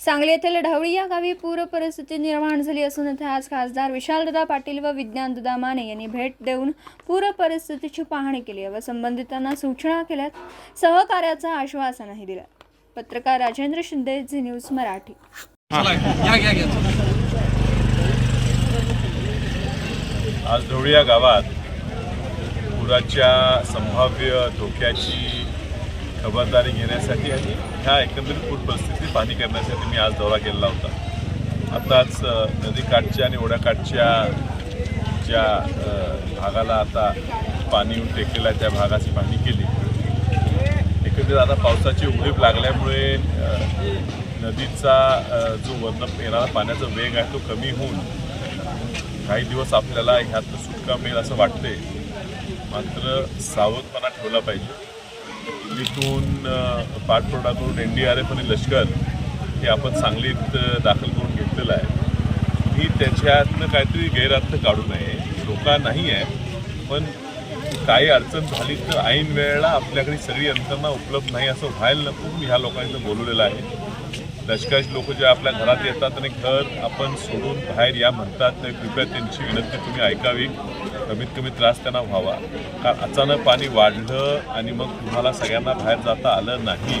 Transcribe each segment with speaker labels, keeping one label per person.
Speaker 1: सांगली येथील ढवळी या गावी पूर परिस्थिती निर्माण झाली असून येथे आज खासदार विशालदादा पाटील व विज्ञानदादा माने यांनी भेट देऊन पूर परिस्थितीची पाहणी केली व संबंधितांना सूचना केल्यात. सहकार्याचं आश्वासनही दिलं. पत्रकार राजेंद्र शिंदे झी न्यूज मराठी.
Speaker 2: आज ढवळी या गावात पुराच्या संभाव्य धोक्याची खबरदारी घेण्यासाठी आणि ह्या एकंदरीत पूर परिस्थिती पाहणी करण्यासाठी मी आज दौरा केलेला होता. आताच नदीकाठच्या आणि ओढ्याकाठच्या ज्या भागाला आता पाणी येऊन टेकलेलं आहे त्या भागाची पाहणी केली. एकंदरीत आता पावसाची उघडीप लागल्यामुळे नदीचा जो वर्ण येणारा पाण्याचा वेग आहे तो कमी होऊन काही दिवस आपल्याला ह्यात सुटका मिळेल असं वाटते मात्र सावधपणा ठेवला पाहिजे. इथून अ, पाठपुरावा करून एन डी आर एफ आणि लष्कर हे आपण सांगलीत दाखल करून घेतलेलं आहे. मी त्याच्यातनं काहीतरी गैरअर्थ काढू नये धोका नाही आहे पण काही अडचण झाली तर ऐन वेळेला आपल्याकडे सगळी यंत्रणा उपलब्ध नाही असं व्हायला नको मी ह्या लोकांनी बोलवलेलं आहे. लष्कराचे लोक जे आपल्या घरात येतात आणि घर आपण सोडून बाहेर या म्हणतात तर कृपया त्यांची विनंती तुम्ही ऐकावी. कमीत कमी त्रास त्यांना व्हावा. कारण अचानक पाणी वाढलं आणि मग तुम्हाला सगळ्यांना बाहेर जाता आलं नाही.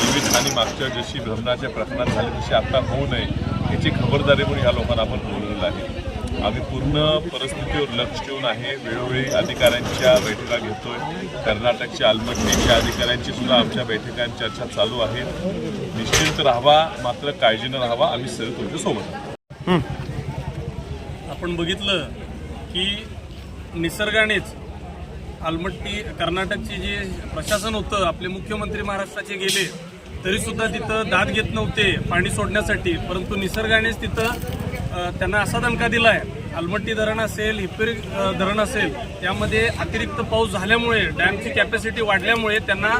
Speaker 2: जीवितहानी मागच्या जशी भ्रमणाच्या प्रकरणात झाली तशी आता होऊ नये याची खबरदारी म्हणून ह्या लोकांना आपण बोललेलं आहे. आम्ही पूर्ण परिस्थितीवर लक्ष ठेवून आहे. वेळोवेळी अधिकाऱ्यांच्या बैठका घेतोय. कर्नाटकच्या आलमट्टीच्या अधिकाऱ्यांची सुद्धा आमच्या बैठकांत चर्चा चालू आहे. निश्चिंत राहावा मात्र काळजीनं राहावा. आम्ही सगळे तुमच्यासोबत आहोत.
Speaker 3: आपण बघितलं की निसर्गानेच आलमट्टी कर्नाटकचे जे प्रशासन होतं आपले मुख्यमंत्री महाराष्ट्राचे गेले तरी सुद्धा तिथं दाद घेत नव्हते पाणी सोडण्यासाठी. परंतु निसर्गानेच तिथं त्यांना असा दणका आहे आलमट्टी धरण असेल हिप्पेरी धरण असेल त्यामध्ये अतिरिक्त पाऊस झाल्यामुळे डॅमची कॅपॅसिटी वाढल्यामुळे त्यांना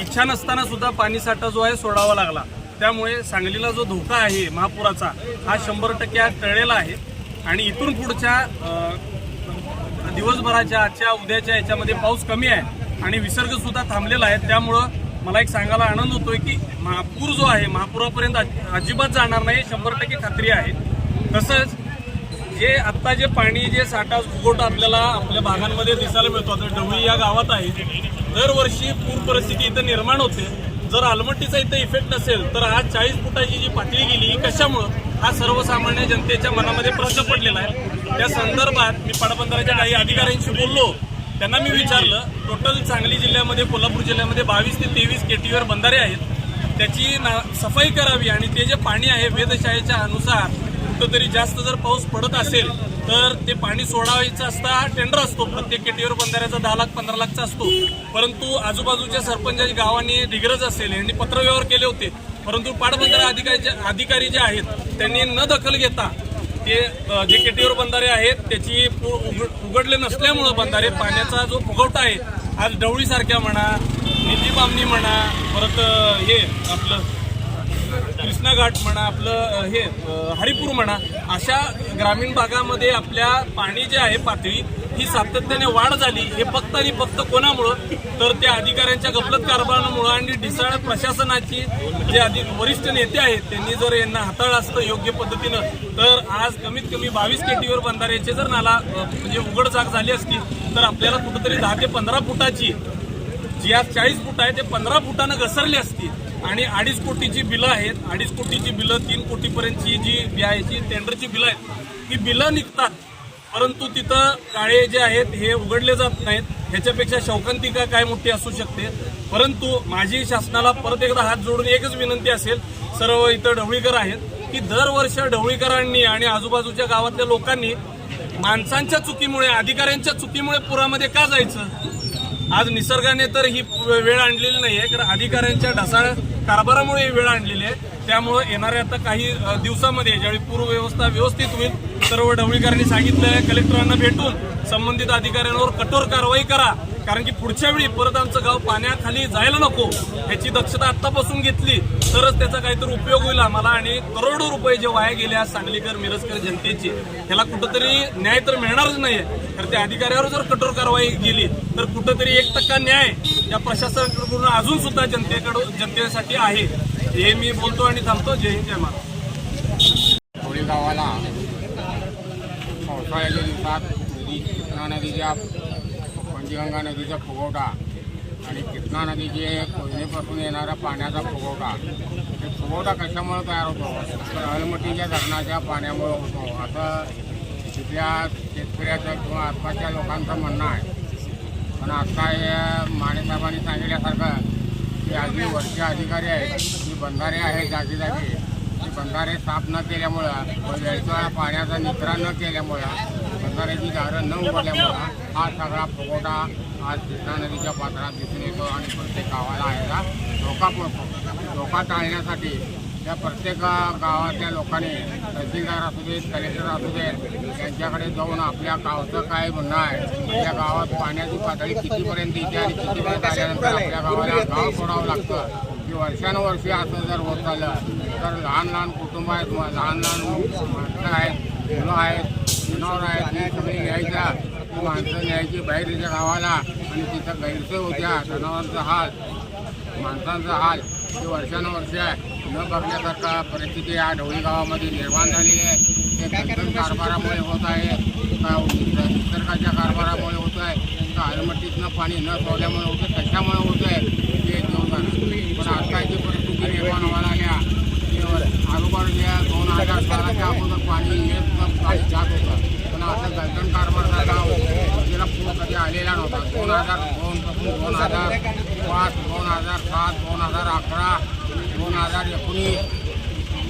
Speaker 3: इच्छा नसताना सुद्धा पाणी साठा जो आहे सोडावा लागला. त्यामुळे सांगलीला जो धोका आहे महापुराचा हा शंभर टक्के टळलेला आहे. आणि इथून पुढच्या दिवसभराच्या आजच्या उद्याच्या याच्यामध्ये पाऊस कमी आहे आणि विसर्ग सुद्धा थांबलेला आहे. त्यामुळं मला एक सांगायला आनंद होतोय की महापूर जो आहे महापुरापर्यंत अजिबात जाणार नाही शंभर टक्के खात्री आहे. तसंच जे आत्ता जे पाणी जे साठा फुगवटा आपल्याला आपल्या भागांमध्ये दिसायला मिळतो आता डवळी या गावात आहे. दरवर्षी पूर परिस्थिती इथं निर्माण होते. जर आलमट्टीचा इथं इफेक्ट नसेल तर आज चाळीस फुटाची जी पातळी गेली ही कशामुळं? हा सर्वसामान्य जनतेच्या मनामध्ये प्रश्न पडलेला आहे. त्या संदर्भात मी पाटबंधाऱ्याच्या काही अधिकाऱ्यांशी बोललो. त्यांना मी विचारलं टोटल सांगली जिल्ह्यामध्ये कोल्हापूर जिल्ह्यामध्ये बावीस ते तेवीस केटीवर बंधारे आहेत. त्याची ना सफाई करावी आणि ते जे पाणी आहे वेधशाळेच्या अनुसार कुठंतरी जास्त जर पाऊस पडत असेल तर ते पाणी सोडायचं असता हा टेंडर असतो. प्रत्येक केटीवर बंधाऱ्याचा दहा लाख पंधरा लाखचा असतो. परंतु आजूबाजूच्या सरपंचाच्या गावांनी दिग्रज असेल यांनी पत्रव्यवहार केले होते. परंतु पाटबंधारा अधिकारी अधिकारी जे आहेत त्यांनी न दखल घेता ते जे केटीवर बंधारे आहेत त्याची पु- उघड- उघडले नसल्यामुळं बंधारे पाण्याचा जो फुगवटा आहे आज डवळीसारख्या म्हणा निधी बामणी म्हणा परत हे आपलं कृष्णा घाट म्हणा आपलं हे हरिपूर म्हणा अशा ग्रामीण भागामध्ये आपल्या पाणी जे आहे पातळी ही सातत्याने वाढ झाली. हे फक्त आणि फक्त कोणामुळं? तर त्या अधिकाऱ्यांच्या गफलत कारभारामुळं आणि ढिसाळ प्रशासनाची जे अधिक वरिष्ठ नेते आहेत त्यांनी जर यांना हाताळलं असतं योग्य पद्धतीनं तर आज कमीत कमी बावीस केटीवर बंधाऱ्याचे जर नाला म्हणजे उघड जाग झाली असती तर आपल्याला कुठंतरी दहा ते पंधरा फुटाची जी आज चाळीस फूट आहे ते पंधरा फुटानं घसरली असती. आणि अडीच कोटीची बिलं आहेत. अडीच कोटीची बिलं तीन कोटीपर्यंतची जी बी आहे जी टेंडरची बिलं आहेत ती बिलं निघतात. परंतु तिथं काळे जे आहेत हे उघडले जात नाहीत. ह्याच्यापेक्षा शौकांतिका काय मोठी असू शकते? परंतु माझी शासनाला परत एकदा हात जोडून एकच विनंती असेल सर्व इथं ढवळीकर आहेत की दरवर्ष ढवळीकरांनी आणि आजूबाजूच्या गावातल्या लोकांनी माणसांच्या चुकीमुळे अधिकाऱ्यांच्या चुकीमुळे पुरामध्ये का जायचं? आज निसर्गाने तर ही वेळ आणलेली नाही आहे कारण अधिकाऱ्यांच्या ढसाळ कारभारामुळे ही वेळ आणलेली आहे. त्यामुळे येणाऱ्या आता काही दिवसामध्ये ज्यावेळी पूर्वव्यवस्था व्यवस्थित होईल सर्व ढवळीकरांनी सांगितलं आहे कलेक्टरांना भेटून संबंधित अधिकाऱ्यांवर कठोर कारवाई करा. कारण की पुढच्या वेळी परत आमचं गाव पाण्याखाली जायला नको ह्याची दक्षता आत्तापासून घेतली तरच त्याचा काहीतरी उपयोग होईल आम्हाला. आणि करोडो रुपये जे वाया गेले आज सांगलीकर मिरजकर जनतेचे ह्याला कुठंतरी न्याय तर मिळणारच नाहीये. तर त्या अधिकाऱ्यावर जर कठोर कारवाई केली तर कुठंतरी एक टक्का न्याय या प्रशासनाकडून अजून सुद्धा जनतेकडून जनतेसाठी आहे. हे मी बोलतो आणि थांबतो. जय हिंद जय महाराज
Speaker 4: होळी गावाला पावसाळ्याच्या दिवसात नदी कृष्णा नदीच्या पंचगंगा नदीचा फुगवटा आणि कृष्णा नदीचे कोयनेपासून येणारा पाण्याचा फुगवटा. हे फुगवटा कशामुळे तयार होतो? तर अलमटीच्या धरणाच्या पाण्यामुळे होतो. असं तिथल्या शेतकऱ्याचं किंवा आसपासच्या लोकांचं म्हणणं आहे पण आता या माणेसाहेबांनी सांगितल्यासारखं की आधी वरचे अधिकारी आहेत. जी बंधारे आहेत जागी जागी ती बंधारे साफ न केल्यामुळं व वेळच्या पाण्याचा निचरा न केल्यामुळं बंधाऱ्याची दारं न उघडल्यामुळं हा सगळा फुगवटा आज कृष्णा नदीच्या पात्रात दिसून येतो आणि प्रत्येक गावाला यायला धोका पडतो. धोका टाळण्यासाठी त्या प्रत्येक गावातल्या लोकांनी तहसीलदार असू देत कलेक्टर असू देत त्यांच्याकडे जाऊन आपल्या गावचं काय म्हणणं आहे आपल्या गावात पाण्याची पातळी कितीपर्यंत येते आणि कितीपर्यंत आल्यानंतर आपल्या गावाला गाव सोडावं लागतं. की वर्षानुवर्षी असं जर होत चाललं तर लहान लहान कुटुंब आहेत लहान लहान माणसं आहेत मुलं आहेत जनावर आहेत ही सगळी घ्यायच्या ती माणसं न्यायची बाहेरच्या गावाला आणि तिथं गैरसोय होत्या जनावरांचा हाल माणसांचा हाल हे वर्षानुवर्षी आहे. न बघण्यासारखा परिस्थिती या ढवळी गावामध्ये निर्माण झालेली आहे. ते कारभारामुळे होत आहे. का निसर्गाच्या कारभारामुळे होत आहे? का अलमट्टीतनं पाणी न सोडल्यामुळे होतं कशामुळे होत आहे? ते देऊन पण आताची परिस्थिती निर्माण व्हायला अगोदर जे दोन हजार सालाच्या अगोदर पाणी येत पाणी जात होतं. पण आता गलटण कारभाराचा नदीला पूर कधी आलेला नव्हता. दोन हजार दोन पासून दोन हजार पाच दोन हजार सात दोन हजार अकरा दोन हजार एकोणीस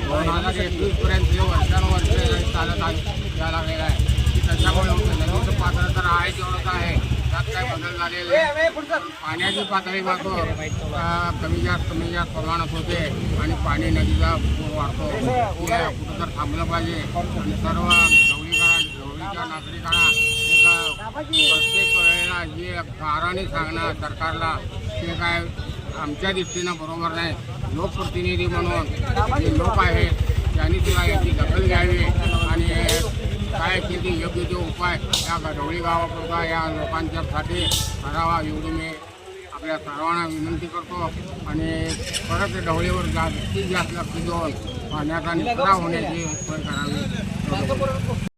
Speaker 4: दोन हजार एकवीसपर्यंत हे वर्षानुवर्ष चालत आहे या लागलेलं आहे. त्याच्यामुळे नदीचं पात्र तर आहे तेवढंच आहे. त्यात काय बदल झालेले आहे. पाण्याची पातळी मात्र कमी जास्त कमी जास्त प्रमाणात होते आणि पाणी नदीचा पूर वाढतो. कुठं तर थांबलं पाहिजे. आणि सर्व ढवळीकरा ढवळीच्या नागरिकांना प्रत्येक वेळेला जे काराने सांगणं सरकारला ते काय आमच्या दृष्टीनं बरोबर नाही. लोकप्रतिनिधी म्हणून जे लोक आहेत त्यांनी तिला याची दखल घ्यावी आणि काय किती योग्य ते उपाय या गढवळी गावापुरता या लोकांच्यासाठी करावा एवढी मी आपल्या सर्वांना विनंती करतो. आणि परत ढवळीवर जास्तीत जास्त लक्ष देऊन पाण्याचा निचरा होण्याची सोय करावी.